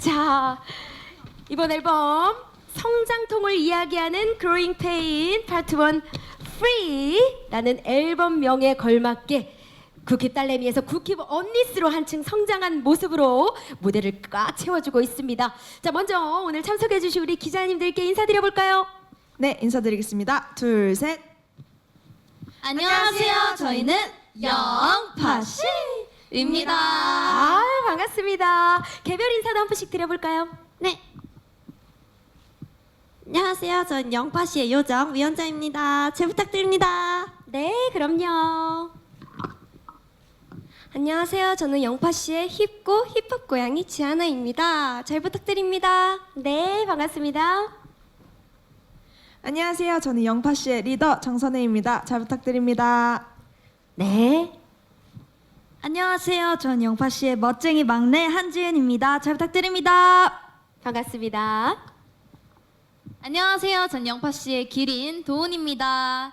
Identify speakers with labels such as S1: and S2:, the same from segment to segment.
S1: 자, 이번 앨범 성장통을 이야기하는 Growing Pain Part 1 Free라는 앨범명에 걸맞게 쿠키 딸내미에서 쿠키 언니스로 한층 성장한 모습으로 무대를 꽉 채워주고 있습니다. 자, 먼저 오늘 참석해주신 우리 기자님들께 인사드려볼까요?
S2: 네, 인사드리겠습니다. 둘, 셋.
S3: 안녕하세요. 저희는 영파씨 입니다.
S1: 아, 반갑습니다. 개별 인사도 한 분씩 드려볼까요?
S3: 네. 안녕하세요. 전 영파씨의 요정 위원자입니다. 잘 부탁드립니다.
S1: 네, 그럼요.
S4: 안녕하세요. 저는 영파 씨의 힙고 힙합 고양이 지아나입니다. 잘 부탁드립니다.
S1: 네, 반갑습니다.
S2: 안녕하세요. 저는 영파 씨의 리더 정선혜입니다. 잘 부탁드립니다.
S1: 네,
S3: 안녕하세요. 전 영파 씨의 멋쟁이 막내 한지은입니다. 잘 부탁드립니다.
S1: 반갑습니다.
S3: 안녕하세요. 전 영파 씨의 기린 도훈입니다.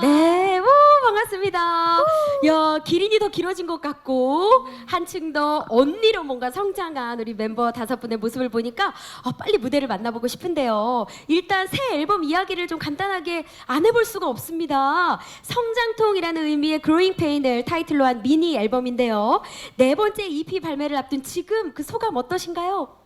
S1: 네, 오, 반갑습니다. 야, 기린이 더 길어진 것 같고 한층 더 언니로 뭔가 성장한 우리 멤버 다섯 분의 모습을 보니까 아, 빨리 무대를 만나보고 싶은데요. 일단 새 앨범 이야기를 좀 간단하게 안 해볼 수가 없습니다. 성장통이라는 의미의 Growing Pain을 타이틀로 한 미니 앨범인데요. 네 번째 EP 발매를 앞둔 지금 그 소감 어떠신가요?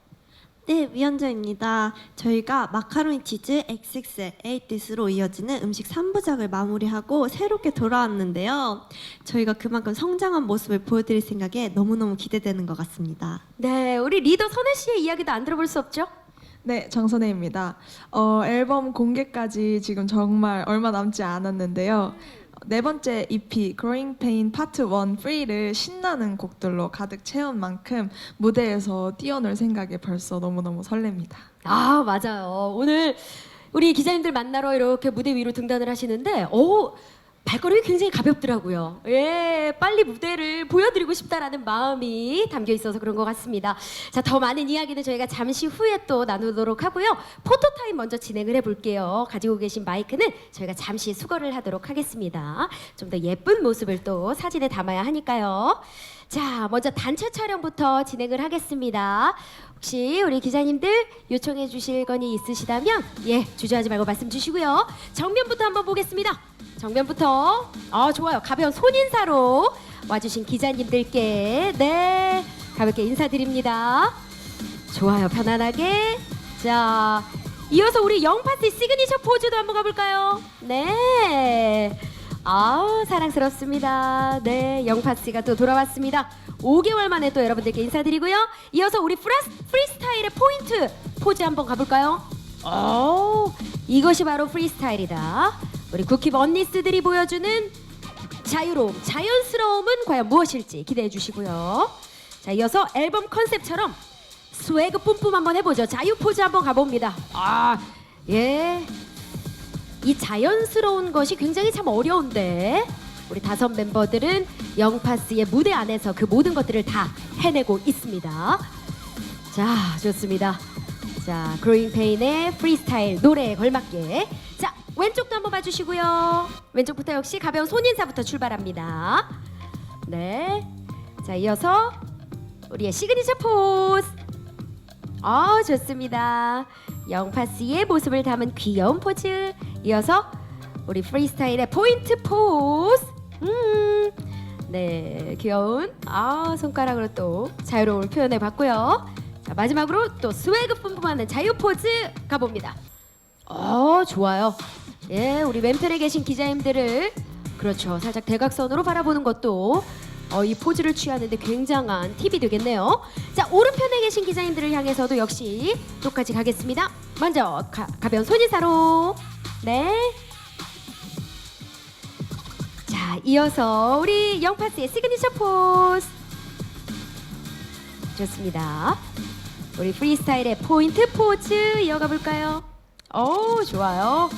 S3: 네, 위원자입니다. 저희가 마카로니 치즈 XX 에이티스로 이어지는 음식 3부작을 마무리하고 새롭게 돌아왔는데요. 저희가 그만큼 성장한 모습을 보여드릴 생각에 너무너무 기대되는 것 같습니다.
S1: 네, 우리 리더 선혜 씨의 이야기도 안 들어볼 수 없죠?
S2: 네, 정선혜입니다. 어, 앨범 공개까지 지금 정말 얼마 남지 않았는데요. 네 번째 EP Growing Pain Part 1 Free를 신나는 곡들로 가득 채운 만큼 무대에서 뛰어놀 생각에 벌써 너무너무 설렙니다.
S1: 아 맞아요. 오늘 우리 기자님들 만나러 이렇게 무대 위로 등단을 하시는데, 오 발걸음이 굉장히 가볍더라고요. 예, 빨리 무대를 보여드리고 싶다라는 마음이 담겨 있어서 그런 것 같습니다. 자, 더 많은 이야기는 저희가 잠시 후에 또 나누도록 하고요. 포토타임 먼저 진행을 해볼게요. 가지고 계신 마이크는 저희가 잠시 수거를 하도록 하겠습니다. 좀 더 예쁜 모습을 또 사진에 담아야 하니까요. 자, 먼저 단체 촬영부터 진행을 하겠습니다. 혹시 우리 기자님들 요청해 주실 건이 있으시다면 예, 주저하지 말고 말씀 주시고요. 정면부터 한번 보겠습니다. 정면부터 아 좋아요. 가벼운 손인사로 와주신 기자님들께 네 가볍게 인사드립니다. 좋아요. 편안하게 자 이어서 우리 영파스 시그니처 포즈도 한번 가볼까요? 네. 아우 사랑스럽습니다. 네, 영파스가 또 돌아왔습니다. 5개월 만에 또 여러분들께 인사드리고요. 이어서 우리 프라스, 프리스타일의 포인트 포즈 한번 가볼까요? 오, 이것이 바로 프리스타일이다. 우리 쿠키 언니스들이 보여주는 자유로움, 자연스러움은 과연 무엇일지 기대해 주시고요. 자, 이어서 앨범 컨셉처럼 스웨그 뿜뿜 한번 해보죠. 자유 포즈 한번 가봅니다. 아, 예. 이 자연스러운 것이 굉장히 참 어려운데 우리 다섯 멤버들은 영파스의 무대 안에서 그 모든 것들을 다 해내고 있습니다. 자, 좋습니다. 자, 그로잉 페인의 프리스타일 노래에 걸맞게 자, 왼쪽도 한번 봐주시고요. 왼쪽부터 역시 가벼운 손 인사부터 출발합니다. 네. 자, 이어서 우리의 시그니처 포즈. 아, 좋습니다. 영파스의 모습을 담은 귀여운 포즈. 이어서 우리 프리스타일의 포인트 포즈. 음. 네, 귀여운 아, 손가락으로 또 자유로움을 표현해 봤고요. 자, 마지막으로 또 스웨그 뿜뿜하는 자유 포즈 가봅니다. 어, 좋아요. 예, 우리 왼편에 계신 기자님들을 그렇죠. 살짝 대각선으로 바라보는 것도 어, 이 포즈를 취하는데 굉장한 팁이 되겠네요. 자, 오른편에 계신 기자님들을 향해서도 역시 똑같이 가겠습니다. 먼저 가, 가벼운 손 인사로. 네. 자, 이어서 우리 영파스의 시그니처 포즈. 좋습니다. 우리 프리스타일의 포인트 포즈 이어가 볼까요? 오, 좋아요.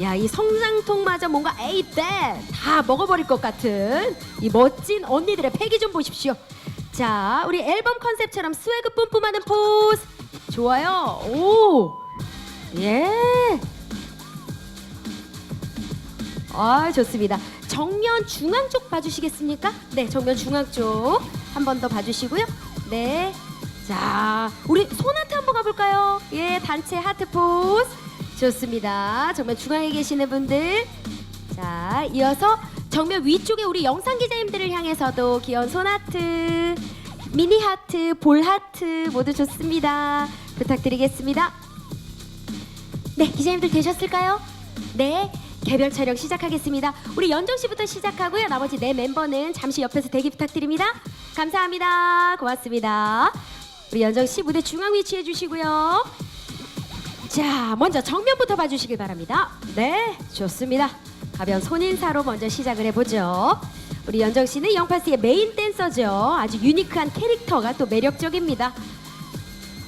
S1: 야, 이 성장통마저 뭔가 에이 떼다 먹어버릴 것 같은 이 멋진 언니들의 패기 좀 보십시오. 자, 우리 앨범 컨셉처럼 스웨그 뿜뿜하는 포즈. 좋아요. 오. 예. 아, 좋습니다. 정면 중앙 쪽 봐주시겠습니까? 네, 정면 중앙 쪽 한 번 더 봐주시고요. 네, 자, 우리 손하트 한번 가볼까요? 예, 단체 하트 포즈. 좋습니다. 정말 중앙에 계시는 분들. 자, 이어서 정면 위쪽에 우리 영상 기자님들을 향해서도 귀여운 손하트, 미니 하트, 볼 하트 모두 좋습니다. 부탁드리겠습니다. 네, 기자님들 되셨을까요? 네, 개별 촬영 시작하겠습니다. 우리 연정 씨부터 시작하고요. 나머지 네 멤버는 잠시 옆에서 대기 부탁드립니다. 감사합니다. 고맙습니다. 우리 연정 씨 무대 중앙 위치해 주시고요. 자, 먼저 정면부터 봐주시길 바랍니다. 네, 좋습니다. 가벼운 손인사로 먼저 시작을 해보죠. 우리 연정 씨는 영파스의 메인 댄서죠. 아주 유니크한 캐릭터가 또 매력적입니다.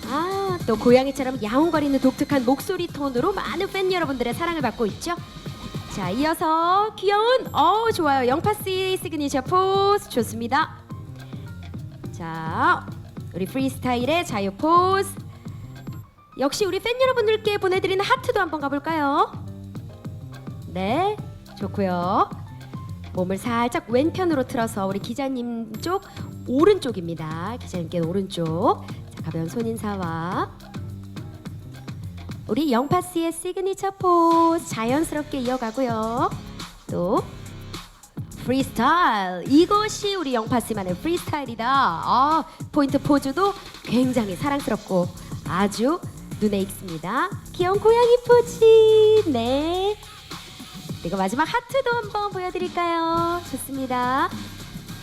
S1: 아, 또 고양이처럼 야옹거리는 독특한 목소리 톤으로 많은 팬 여러분들의 사랑을 받고 있죠. 자, 이어서 귀여운 어 좋아요. 영파스의 시그니처 포즈 좋습니다. 자, 우리 프리스타일의 자유 포즈. 역시 우리 팬 여러분들께 보내드리는 하트도 한번 가볼까요? 네, 좋고요. 몸을 살짝 왼편으로 틀어서 우리 기자님 쪽 오른쪽입니다. 기자님께 오른쪽. 자, 가벼운 손 인사와 우리 영파스의 시그니처 포즈 자연스럽게 이어가고요. 또 프리스타일 이것이 우리 영파스만의 프리스타일이다. 아, 포인트 포즈도 굉장히 사랑스럽고 아주 눈에 익습니다. 귀여운 고양이 포즈. 네. 그리고 마지막 하트도 한번 보여드릴까요? 좋습니다.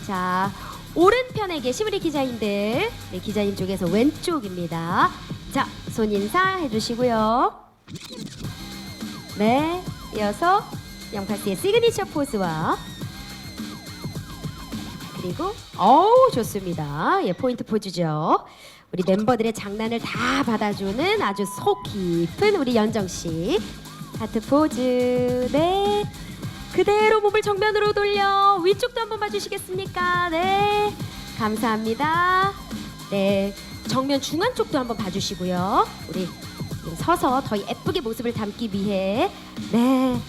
S1: 자, 오른편에 계신 우리 기자님들. 네, 기자님 쪽에서 왼쪽입니다. 자, 손 인사 해주시고요. 네, 이어서 영파스의 시그니처 포즈와 그리고 어우 좋습니다. 예, 포인트 포즈죠. 우리 멤버들의 장난을 다 받아주는 아주 속 깊은 우리 연정 씨. 하트 포즈. 네. 그대로 몸을 정면으로 돌려 위쪽도 한번 봐주시겠습니까? 네. 감사합니다. 네. 정면 중앙 쪽도 한번 봐주시고요. 우리 서서 더 예쁘게 모습을 담기 위해 네.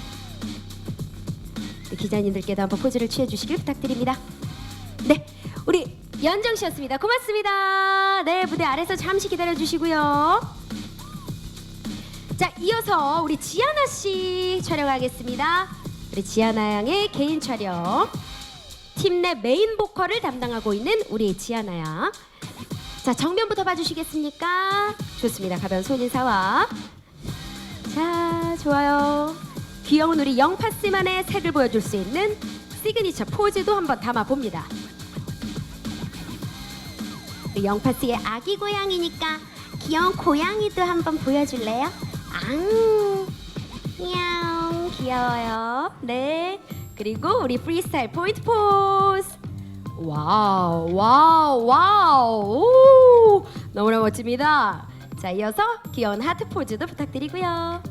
S1: 기자님들께도 한번 포즈를 취해 주시길 부탁드립니다. 네, 우리 연정 씨였습니다. 고맙습니다. 네, 무대 아래서 잠시 기다려 주시고요. 자, 이어서 우리 지아나 씨 촬영하겠습니다. 우리 지아나 양의 개인 촬영. 팀 내 메인 보컬을 담당하고 있는 우리 지아나 양. 자, 정면부터 봐주시겠습니까? 좋습니다. 가벼운 손 인사와. 자, 좋아요. 귀여운 우리 영파스만의 색을 보여줄 수 있는 시그니처 포즈도 한번 담아 봅니다. 우리 영파스의 아기 고양이니까 귀여운 고양이도 한번 보여줄래요? 앙, 미양, 귀여워요. 네. 그리고 우리 프리스타일 포인트 포즈. 와우, 와우, 와우. 오, 너무나 멋집니다. 자, 이어서 귀여운 하트 포즈도 부탁드리고요.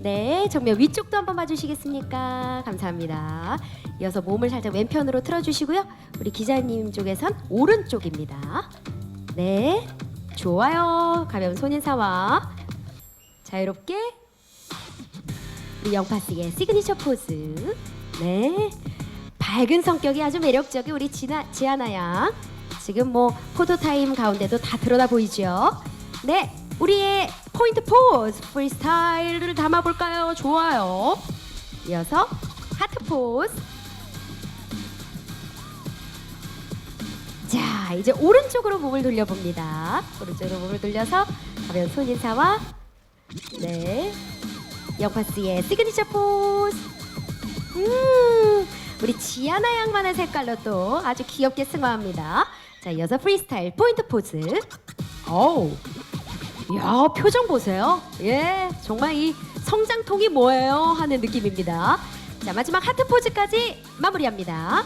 S1: 네, 정면 위쪽도 한번 봐주시겠습니까? 감사합니다. 이어서 몸을 살짝 왼편으로 틀어주시고요. 우리 기자님 쪽에선 오른쪽입니다. 네, 좋아요. 가벼운 손 인사와 자유롭게 우리 영파스의 시그니처 포즈. 네, 밝은 성격이 아주 매력적인 우리 지나, 지아나 양. 지금 뭐 포토타임 가운데도 다 드러나 보이죠? 네, 우리의 포인트 포즈 프리스타일을 담아볼까요? 좋아요. 이어서 하트 포즈. 자, 이제 오른쪽으로 몸을 돌려봅니다. 오른쪽으로 몸을 돌려서 가벼운 손 인사와 네, 영파스의 시그니처 포즈. 음, 우리 지아나 양만의 색깔로 또 아주 귀엽게 승화합니다. 자, 이어서 프리스타일 포인트 포즈. 어우, 야 표정 보세요. 예, 정말 이 성장통이 뭐예요 하는 느낌입니다. 자, 마지막 하트 포즈까지 마무리합니다.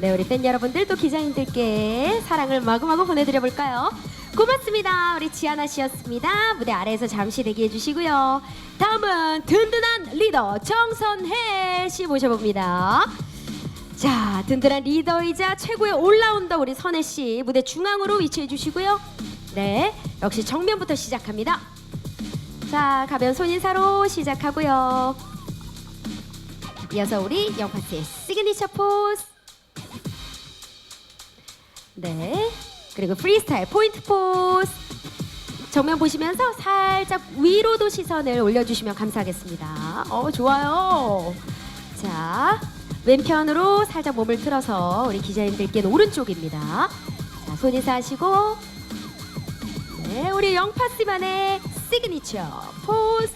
S1: 네, 우리 팬 여러분들 또 기자님들께 사랑을 마구마구 보내드려 볼까요? 고맙습니다. 우리 지아나 씨였습니다. 무대 아래에서 잠시 대기해 주시고요. 다음은 든든한 리더 정선혜 씨 모셔봅니다. 자, 든든한 리더이자 최고의 올라운더 우리 선혜 씨 무대 중앙으로 위치해 주시고요. 네, 역시 정면부터 시작합니다. 자, 가벼운 손인사로 시작하고요. 이어서 우리 영파스의 시그니처 포즈. 네, 그리고 프리스타일 포인트 포즈. 정면 보시면서 살짝 위로도 시선을 올려주시면 감사하겠습니다. 어, 좋아요. 자, 왼편으로 살짝 몸을 틀어서 우리 기자님들께는 오른쪽입니다. 자, 손 인사하시고. 네, 우리 영파씨만의 시그니처 포즈.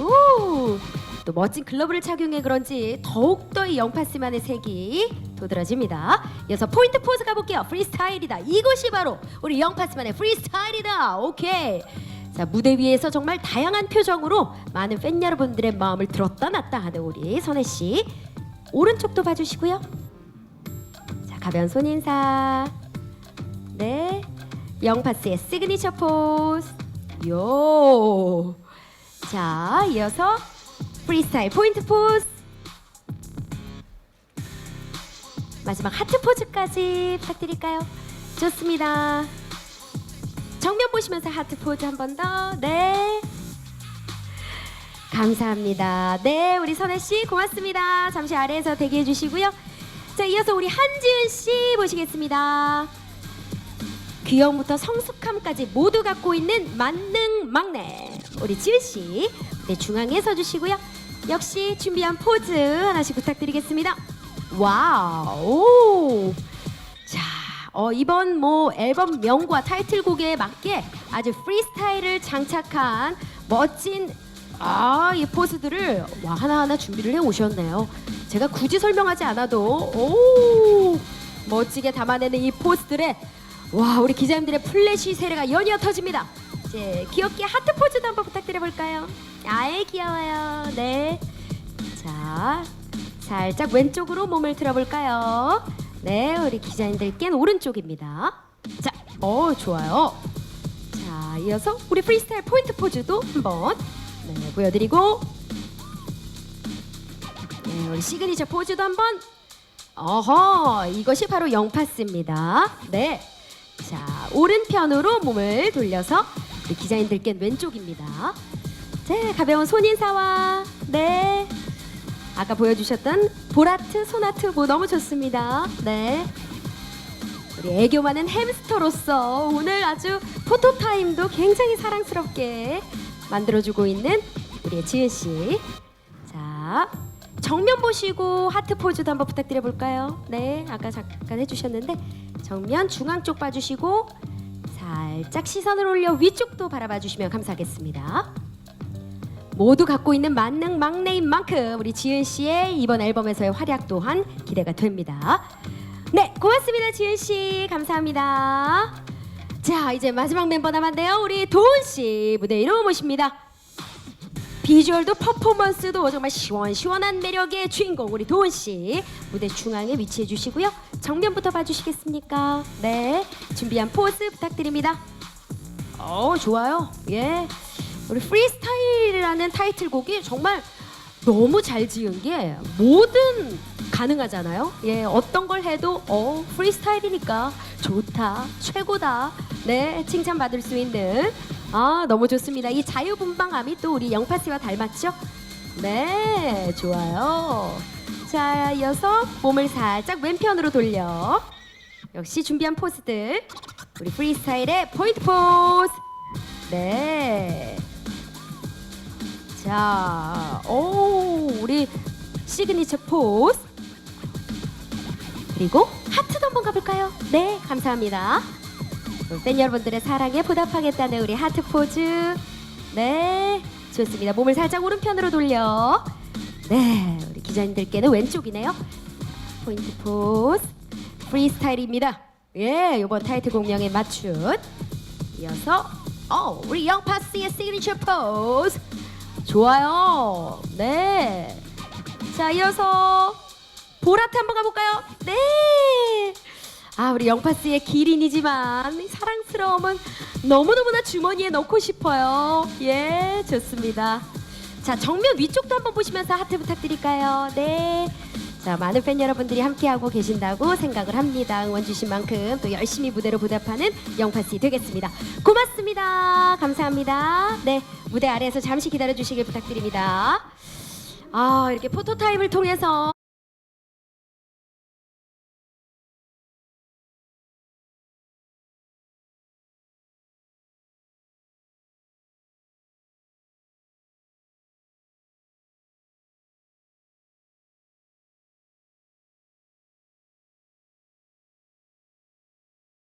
S1: 오! 또 멋진 글러브를 착용해 그런지 더욱더 이 영파씨만의 색이 도드라집니다. 이어서 포인트 포즈 가볼게요. 프리스타일이다. 이것이 바로 우리 영파씨만의 프리스타일이다. 오케이. 자 무대 위에서 정말 다양한 표정으로 많은 팬 여러분들의 마음을 들었다 놨다 하는 우리 선혜 씨 오른쪽도 봐주시고요. 자 가벼운 손 인사. 네, 영파스의 시그니처 포즈. 요. 자 이어서 프리스타일 포인트 포즈. 마지막 하트 포즈까지 부탁드릴까요? 좋습니다. 정면 보시면서 하트 포즈 한 번 더. 네. 감사합니다. 네, 우리 선혜 씨 고맙습니다. 잠시 아래에서 대기해 주시고요. 자, 이어서 우리 한지은 씨 모시겠습니다. 귀여움부터 성숙함까지 모두 갖고 있는 만능 막내 우리 지은 씨. 네, 중앙에 서 주시고요. 역시 준비한 포즈 하나씩 부탁드리겠습니다. 와우. 자, 어, 이번 뭐 앨범 명과 타이틀곡에 맞게 아주 프리스타일을 장착한 멋진 아, 이 포즈들을 와 하나하나 준비를 해 오셨네요. 제가 굳이 설명하지 않아도 오 멋지게 담아내는 이 포즈들에 와 우리 기자님들의 플래시 세례가 연이어 터집니다. 이제 귀엽게 하트 포즈도 한번 부탁드려 볼까요? 아예 귀여워요. 네. 자, 살짝 왼쪽으로 몸을 틀어볼까요? 네, 우리 기자님들께는 오른쪽입니다. 자, 어 좋아요. 자, 이어서 우리 프리스타일 포인트 포즈도 한번 네, 보여드리고, 네, 우리 시그니처 포즈도 한번. 어허, 이것이 바로 영파스입니다. 네, 자 오른편으로 몸을 돌려서 우리 기자님들께는 왼쪽입니다. 네, 가벼운 손 인사와 네. 아까 보여주셨던 보라트, 소나트 뭐 너무 좋습니다. 네. 우리 애교 많은 햄스터로서 오늘 아주 포토 타임도 굉장히 사랑스럽게 만들어주고 있는 우리 지은 씨. 자, 정면 보시고 하트 포즈도 한번 부탁드려 볼까요? 네, 아까 잠깐 해주셨는데 정면 중앙 쪽 봐주시고 살짝 시선을 올려 위쪽도 바라봐 주시면 감사하겠습니다. 모두 갖고 있는 만능 막내인 만큼 우리 지은 씨의 이번 앨범에서의 활약 또한 기대가 됩니다. 네, 고맙습니다, 지은 씨. 감사합니다. 자, 이제 마지막 멤버 남았네요. 우리 도훈 씨 무대 위로 모십니다. 비주얼도 퍼포먼스도 정말 시원시원한 매력의 주인공 우리 도훈 씨 무대 중앙에 위치해 주시고요. 정면부터 봐주시겠습니까? 네, 준비한 포즈 부탁드립니다. 어, 좋아요. 예. 우리 프리스타일이라는 타이틀곡이 정말 너무 잘 지은 게 뭐든 가능하잖아요. 예, 어떤 걸 해도 어, 프리스타일이니까 좋다, 최고다. 네, 칭찬 받을 수 있는 아, 너무 좋습니다. 이 자유분방함이 또 우리 영파 씨와 닮았죠? 네, 좋아요. 자, 이어서 몸을 살짝 왼편으로 돌려. 역시 준비한 포즈들. 우리 프리스타일의 포인트 포즈. 네. 자, 오, 우리 시그니처 포즈. 그리고 하트도 한번 가볼까요? 네, 감사합니다. 팬 여러분들의 사랑에 보답하겠다는 우리 하트 포즈. 네, 좋습니다. 몸을 살짝 오른편으로 돌려. 네, 우리 기자님들께는 왼쪽이네요. 포인트 포즈. 프리스타일입니다. 예, 이번 타이틀 공명에 맞춘. 이어서 어, 우리 영파스의 시그니처 포즈. 좋아요. 네. 자, 이어서 보라트 한번 가볼까요? 네. 아, 우리 영파스의 기린이지만 이 사랑스러움은 너무너무나 주머니에 넣고 싶어요. 예, 좋습니다. 자, 정면 위쪽도 한번 보시면서 하트 부탁드릴까요? 네. 자, 많은 팬 여러분들이 함께하고 계신다고 생각을 합니다. 응원 주신 만큼 또 열심히 무대로 보답하는 영파씨 되겠습니다. 고맙습니다. 감사합니다. 네, 무대 아래에서 잠시 기다려 주시길 부탁드립니다. 아, 이렇게 포토타임을 통해서